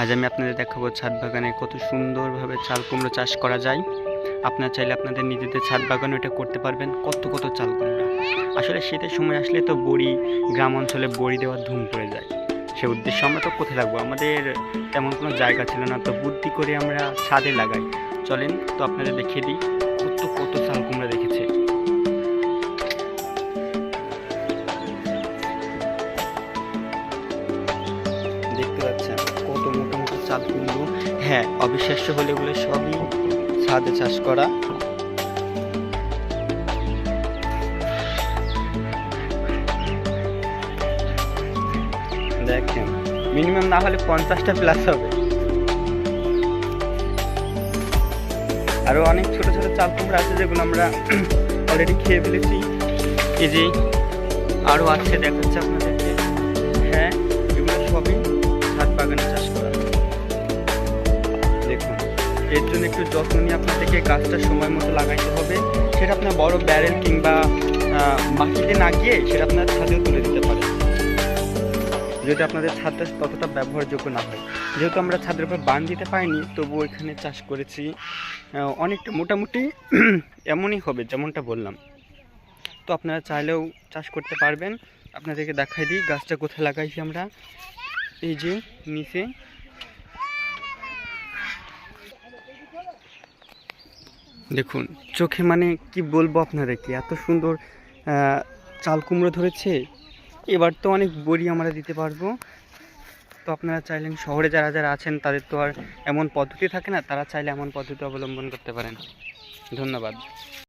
আজ আমি আপনাদের দেখাবো ছাদ বাগানে কত সুন্দরভাবে চাল কুমড়ো চাষ করা যায়। আপনারা চাইলে আপনাদের নিজেদের ছাদ বাগানে এটা করতে পারবেন, কত কত চাল কুমড়া। আসলে শীতের সময় আসলে তো বড়ি, গ্রাম অঞ্চলে বড়ি দেওয়ার ধুম পড়ে যায়। সে উদ্দেশ্যে আমরা তো কোথায় লাগবো? আমাদের তেমন কোনো জায়গা ছিল না, তো বুদ্ধি করে আমরা ছাদে লাগাই। চলেন তো আপনাদের দেখিয়ে দিই কত কত চাল কুমড়া দেখেছে। দেখতে পাচ্ছেন? কুমড়ো হ্যাঁ অবিশ্বাস্য হলে এগুলো সবই ছাদে চাষ করা। দেখেন, মিনিমাম না হলে পঞ্চাশটা প্লাস হবে। আরও অনেক ছোট ছোট চাল কুমড়া আছে যেগুলো আমরা অলরেডি খেয়ে ফেলেছি। এই যে আরও আছে দেখাচ্ছে আপনাদেরকে। হ্যাঁ এগুলো সবই এর জন্য একটু যত্ন নিয়ে আপনাদেরকে গাছটা সময় মতো লাগাইতে হবে। সেটা আপনার বড় ব্যারেল কিংবা মাটিতে না গিয়ে সেটা আপনার ছাদেও তুলে দিতে পারে যদি আপনাদের ছাদটা ততটা ব্যবহারযোগ্য না হয়। যেহেতু আমরা ছাদের উপর বান দিতে পারিনি, তবুও এখানে চাষ করেছি। অনেকটা মোটামুটি এমনই হবে যেমনটা বললাম। তো আপনারা চাইলেও চাষ করতে পারবেন। আপনাদেরকে দেখাই দিই গাছটা কোথায় লাগাইছি আমরা। এই যে নিচে দেখুন, চোখে মানে কি বলব আপনাদেরকে? এত সুন্দর চাল কুমড়ো ধরেছে। এবার তো অনেক বড়ি আমরা দিতে পারব। তো আপনারা চাইলেন শহরে যারা যারা আছেন, তাদের তো আর এমন পদ্ধতি থাকে না, তারা চাইলে এমন পদ্ধতি অবলম্বন করতে পারেন। ধন্যবাদ।